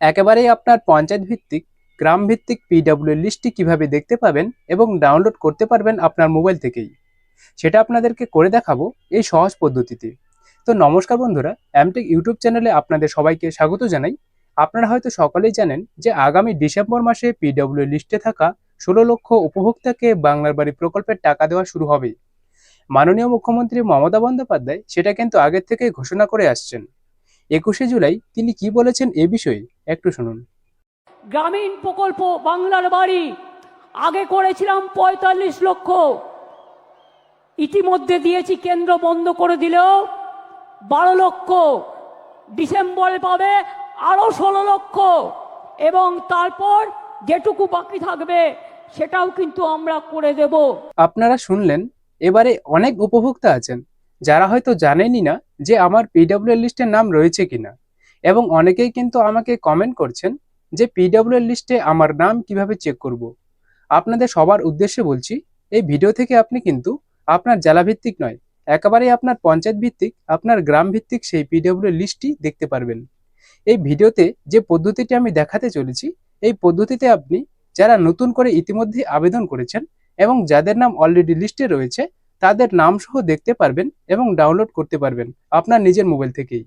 একেবারেই আপনার পঞ্চায়েত ভিত্তিক, গ্রাম ভিত্তিক পিডাব্লিউ লিস্টটি কীভাবে দেখতে পাবেন এবং ডাউনলোড করতে পারবেন আপনার মোবাইল থেকেই। সেটা আপনাদেরকে করে দেখাবো এই সহজ পদ্ধতিতে। তো নমস্কার বন্ধুরা অ্যামটেক ইউটিউব চ্যানেলে আপনাদের সবাইকে স্বাগত জানাই। আপনারা হয়তো সকলেই জানেন যে আগামী ডিসেম্বর মাসে পিডাব্লিউ লিস্টে থাকা ষোলো লক্ষ উপভোক্তাকে বাংলার বাড়ি প্রকল্পের টাকা দেওয়া শুরু হবে। মাননীয় মুখ্যমন্ত্রী মমতা বন্দ্যোপাধ্যায় সেটা কিন্তু আগের থেকে ঘোষণা করে আসছেন। একুশে জুলাই তিনি কি বলেছেন এ বিষয়ে একটু শুনুন। গ্রামীণ প্রকল্প বাংলার বাড়ি। আগে করেছিলাম পঁয়তাল্লিশ লক্ষ। ইতিমধ্যে দিয়েছি কেন্দ্র বন্ধ করে দিলেও বারো লক্ষ। ডিসেম্বরে পাবে আরও ষোলো লক্ষ। এবং তারপর যেটুকু বাকি থাকবে সেটাও কিন্তু আমরা করে দেব। আপনারা শুনলেন এবারে অনেক উপভোক্তা আছেন। যারা হয়তো জানেনই না যে আমার পিডাব্লিউ লিস্টের নাম রয়েছে কিনা। এবং অনেকেই কিন্তু আমাকে কমেন্ট করছেন যে পিডাব্লিউ লিস্টে আমার নাম কীভাবে চেক করব। আপনাদের সবার উদ্দেশ্যে বলছি, এই ভিডিও থেকে আপনি কিন্তু আপনার জেলা ভিত্তিক নয়, একেবারেই আপনার পঞ্চায়েত ভিত্তিক, আপনার গ্রাম ভিত্তিক সেই পিডাব্লিউ লিস্টটি দেখতে পারবেন। এই ভিডিওতে যে পদ্ধতিটি আমি দেখাতে চলেছি, এই পদ্ধতিতে আপনি যারা নতুন করে ইতিমধ্যে আবেদন করেছেন এবং যাদের নাম অলরেডি লিস্টে রয়েছে তাদের নাম সহ দেখতে পারবেন এবং ডাউনলোড করতে পারবেন আপনার নিজের মোবাইল থেকেই।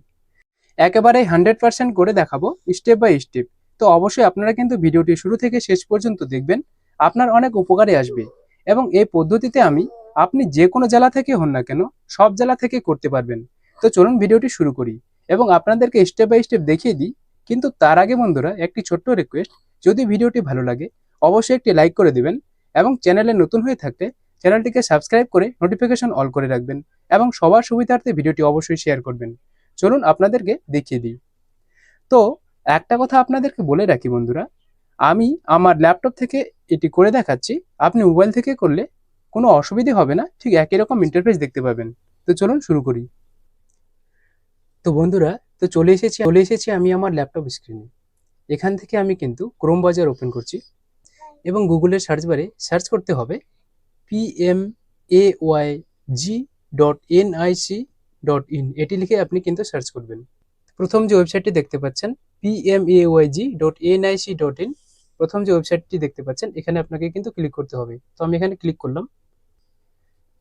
একেবারে হান্ড্রেড পার্সেন্ট করে দেখাবো স্টেপ বাই স্টেপ তো অবশ্যই আপনারা কিন্তু ভিডিওটি শুরু থেকে শেষ পর্যন্ত দেখবেন, আপনার অনেক উপকারে আসবে এবং এই পদ্ধতিতে আমি, আপনি যে কোনো জেলা থেকে হন না কেন, সব জেলা থেকে করতে পারবেন। তো চলুন ভিডিওটি শুরু করি এবং আপনাদেরকে স্টেপ বাই স্টেপ দেখিয়ে দিই, কিন্তু তার আগে বন্ধুরা, একটি ছোট্ট রিকোয়েস্ট যদি ভিডিওটি ভালো লাগে, অবশ্যই একটি লাইক করে দিবেন এবং চ্যানেলে নতুন হয়ে থাকলে চ্যানেলটিকে সাবস্ক্রাইব করে নোটিফিকেশন অল করে রাখবেন এবং সবার সুবিধার্থে ভিডিওটি অবশ্যই শেয়ার করবেন। চলুন আপনাদেরকে দেখিয়ে দিই। তো, একটা কথা আপনাদেরকে বলে রাখি বন্ধুরা, আমি আমার ল্যাপটপ থেকে এটি করে দেখাচ্ছি, আপনি মোবাইল থেকে করলে কোনো অসুবিধে হবে না, ঠিক একই রকম ইন্টারফেস দেখতে পাবেন। তো চলুন শুরু করি। তো বন্ধুরা, তো চলে এসেছি চলে এসেছি আমি আমার ল্যাপটপ স্ক্রিনে এখান থেকে আমি কিন্তু ক্রোম বাজার ওপেন করছি এবং গুগলের সার্চ বারে সার্চ করতে হবে। P M A Y G dot N I C dot in এটি লিখে আপনি কিন্তু সার্চ করবেন। প্রথম যে ওয়েবসাইটটি দেখতে পাচ্ছেন P M A Y G dot N I C dot in প্রথম যে ওয়েবসাইটটি দেখতে পাচ্ছেন, এখানে আপনাকে কিন্তু ক্লিক করতে হবে। তো আমি এখানে ক্লিক করলাম।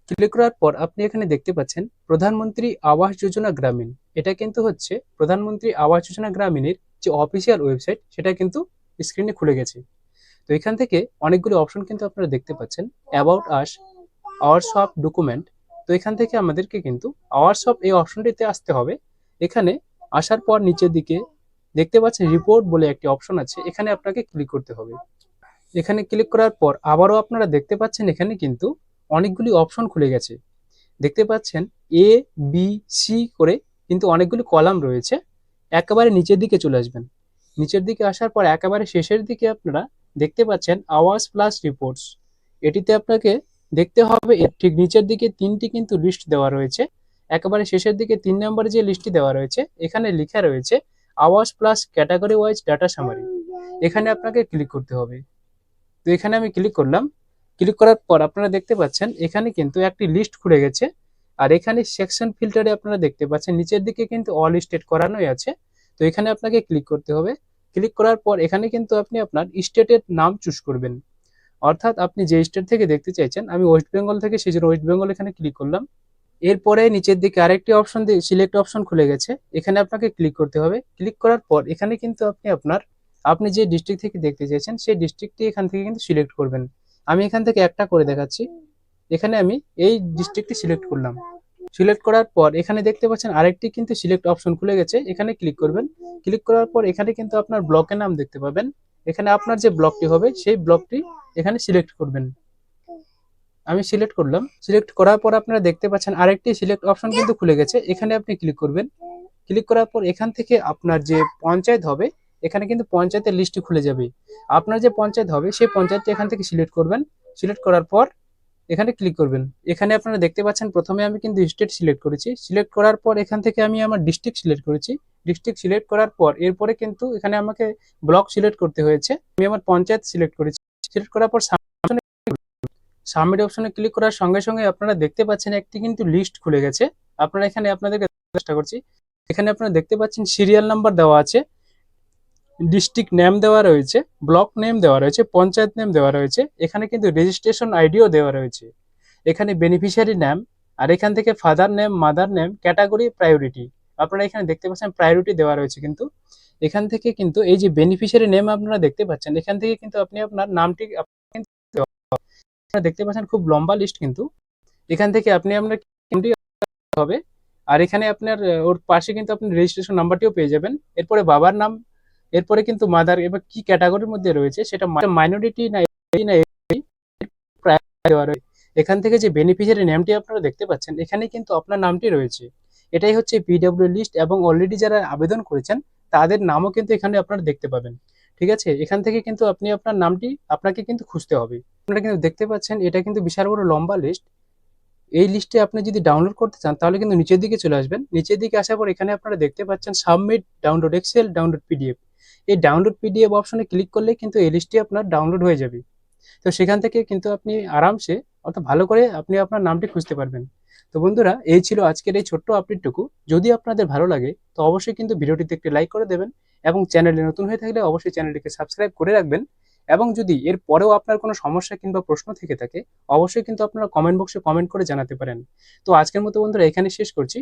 ক্লিক করার পর আপনি এখানে দেখতে পাচ্ছেন, প্রধানমন্ত্রী আবাস যোজনা গ্রামীণ। এটা কিন্তু হচ্ছে প্রধানমন্ত্রী আবাস যোজনা গ্রামীণের যে অফিসিয়াল ওয়েবসাইট সেটা কিন্তু স্ক্রিনে খুলে গেছে। তো এখান থেকে অনেকগুলো অপশন কিন্তু আপনারা দেখতে পাচ্ছেন। About us hours of document তো এখান থেকে আমাদেরকে কিন্তু আওয়ার্স অফ এই অপশনটিতে আসতে হবে। এখানে আসার পর নিচের দিকে দেখতে পাচ্ছেন রিপোর্ট বলে একটি অপশন আছে, এখানে আপনাকে ক্লিক করতে হবে। এখানে ক্লিক করার পর আবারও আপনারা দেখতে পাচ্ছেন এখানে কিন্তু অনেকগুলি অপশন খুলে গেছে। দেখতে পাচ্ছেন এ বি সি করে কিন্তু অনেকগুলি কলাম রয়েছে। একেবারে নিচের দিকে চলে আসবেন। নিচের দিকে আসার পর একেবারে শেষের দিকে আপনারা দেখতে পাচ্ছেন আওয়াজ প্লাস রিপোর্টস এটিতে আপনাকে দেখতে হবে, এর ঠিক নিচের দিকে তিনটি কিন্তু লিস্ট দেওয়া রয়েছে। একেবারে শেষের দিকে তিন নম্বরে যে লিস্টটি দেওয়া রয়েছে, এখানে লেখা রয়েছে Awaas plus category wise data summary এখানে আপনাকে ক্লিক করতে হবে। তো এখানে আমি ক্লিক করলাম। ক্লিক করার পর আপনারা দেখতে পাচ্ছেন, এখানে কিন্তু একটি লিস্ট খুলে গেছে। আর এখানে সেকশন ফিল্টারে আপনারা দেখতে পাচ্ছেন, নিচের দিকে কিন্তু অল স্টেট করানোই আছে। তো এখানে আপনাকে ক্লিক করতে হবে। ক্লিক করার পর এখানে কিন্তু আপনি আপনার স্টেটের নাম চুজ করবেন। অর্থাৎ আপনি যে স্টেট থেকে দেখতে চাইছেন, আমি ওয়েস্ট বেঙ্গল থেকে সেই জন্য ওয়েস্ট বেঙ্গল এখানে ক্লিক করলাম। এরপরে নিচের দিকে আরেকটি অপশন দিয়ে সিলেক্ট অপশন খুলে গেছে। এখানে আপনাকে ক্লিক করতে হবে। ক্লিক করার পর এখানে কিন্তু আপনি আপনার, আপনি যে ডিস্ট্রিক্ট থেকে দেখতে চাইছেন, সেই ডিস্ট্রিক্টটি এখান থেকে কিন্তু সিলেক্ট করবেন। আমি এখান থেকে একটা করে দেখাচ্ছি। এখানে আমি এই ডিস্ট্রিক্টটি সিলেক্ট করলাম। সিলেক্ট করার পর এখানে দেখতে পাচ্ছেন আরেকটি কিন্তু সিলেক্ট অপশন খুলে গেছে। এখানে ক্লিক করবেন। ক্লিক করার পর এখানে কিন্তু আপনার ব্লকের নাম দেখতে পাবেন। এখানে আপনার যে ব্লকটি হবে, সেই ব্লকটি এখানে সিলেক্ট করবেন। আমি সিলেক্ট করলাম। সিলেক্ট করার পর আপনারা দেখতে পাচ্ছেন আরেকটি সিলেক্ট অপশন কিন্তু খুলে গেছে। এখানে আপনি ক্লিক করবেন। ক্লিক করার পর এখান থেকে আপনার যে পঞ্চায়েত হবে, এখানে কিন্তু পঞ্চায়েতের লিস্টটি খুলে যাবে। আপনার যে পঞ্চায়েত হবে, সেই পঞ্চায়েতটি এখান থেকে সিলেক্ট করবেন। সিলেক্ট করার পর এখানে ক্লিক করবেন। এখানে আপনারা দেখতে পাচ্ছেন প্রথমে আমি কিন্তু স্টেট সিলেক্ট করেছি। সিলেক্ট করার পর এখান থেকে আমি আমার ডিস্ট্রিক্ট সিলেক্ট করেছি। ডিস্ট্রিক্ট সিলেক্ট করার পর এরপরে কিন্তু এখানে আমাকে ব্লক সিলেক্ট করতে হয়েছে। আমি আমার পঞ্চায়েত সিলেক্ট করেছি। সিলেক্ট করার পর সাবমিট অপশনে ক্লিক করার সঙ্গে সঙ্গে আপনারা দেখতে পাচ্ছেন একটি কিন্তু লিস্ট খুলে গেছে। আপনারা এখানে আপনাদেরকে চেষ্টা করছি। এখানে আপনারা দেখতে পাচ্ছেন সিরিয়াল নাম্বার দেওয়া আছে। ডিস্ট্রিক্ট নেম দেওয়া রয়েছে ব্লক নেম দেওয়া রয়েছে, পঞ্চায়েত নেম দেওয়া রয়েছে, এখানে কিন্তু রেজিস্ট্রেশন আইডিও দেওয়া রয়েছে। এখানে বেনিফিশিয়ারি নাম আর এখান থেকে father name mother name category priority আপনারা এখানে দেখতে পাচ্ছেন প্রায়োরিটি দেওয়া রয়েছে কিন্তু। এখান থেকে কিন্তু এই যে বেনিফিশিয়ারি নেম আপনারা দেখতে পাচ্ছেন, এখান থেকে কিন্তু আপনি আপনার নামটি দেখতে পাচ্ছেন খুব লম্বা লিস্ট কিন্তু। এখান থেকে আপনি আপনার হবে, আর এখানে আপনার, ওর পাশে কিন্তু আপনি রেজিস্ট্রেশন নাম্বারটিও পেয়ে যাবেন। এরপরে বাবার নাম এরপরে কিন্তু মাদার এবার কি ক্যাটাগরির মধ্যে রয়েছে সেটা মাইনরিটি না এখান থেকে যে বেনিফিশিয়ারি নেমটি আপনারা দেখতে পাচ্ছেন, এখানে কিন্তু আপনার নামটি রয়েছে। এটাই হচ্ছে পিডব্লিউ লিস্ট এবং অলরেডি যারা আবেদন করেছেন, তাদের নামও কিন্তু এখানে আপনারা দেখতে পাবেন। ঠিক আছে? এখান থেকে কিন্তু আপনি আপনার নামটি আপনাকে কিন্তু খুঁজতে হবে। আপনারা কিন্তু দেখতে পাচ্ছেন, এটা কিন্তু বিশাল বড় লম্বা লিস্ট এই লিস্টে আপনি যদি ডাউনলোড করতে চান, তাহলে কিন্তু নিচের দিকে চলে আসবেন। নিচের দিকে আসার পর এখানে আপনারা দেখতে পাচ্ছেন submit download excel download PDF এই ডাউনলোড পিডিএফ অপশনে ক্লিক করলে কিন্তু এই লিস্টটি আপনার ডাউনলোড হয়ে যাবে। তো সেখান থেকে কিন্তু আপনি আরামসে, অর্থাৎ ভালো করে আপনি আপনার নামটি খুঁজতে পারবেন। তো বন্ধুরা, এই ছিল আজকের এই ছোট্ট আপডেটটুকু যদি আপনাদের ভালো লাগে, তো অবশ্যই কিন্তু ভিডিওটিতে একটি লাইক করে দেবেন এবং চ্যানেলে নতুন হয়ে থাকলে অবশ্যই চ্যানেলটিকে সাবস্ক্রাইব করে রাখবেন। এবং যদি এর পরেও আপনার কোনো সমস্যা কিংবা প্রশ্ন থেকে থাকে, অবশ্যই কিন্তু আপনারা কমেন্ট বক্সে কমেন্ট করে জানাতে পারেন। তো আজকের মতো বন্ধুরা, এখানে শেষ করছি।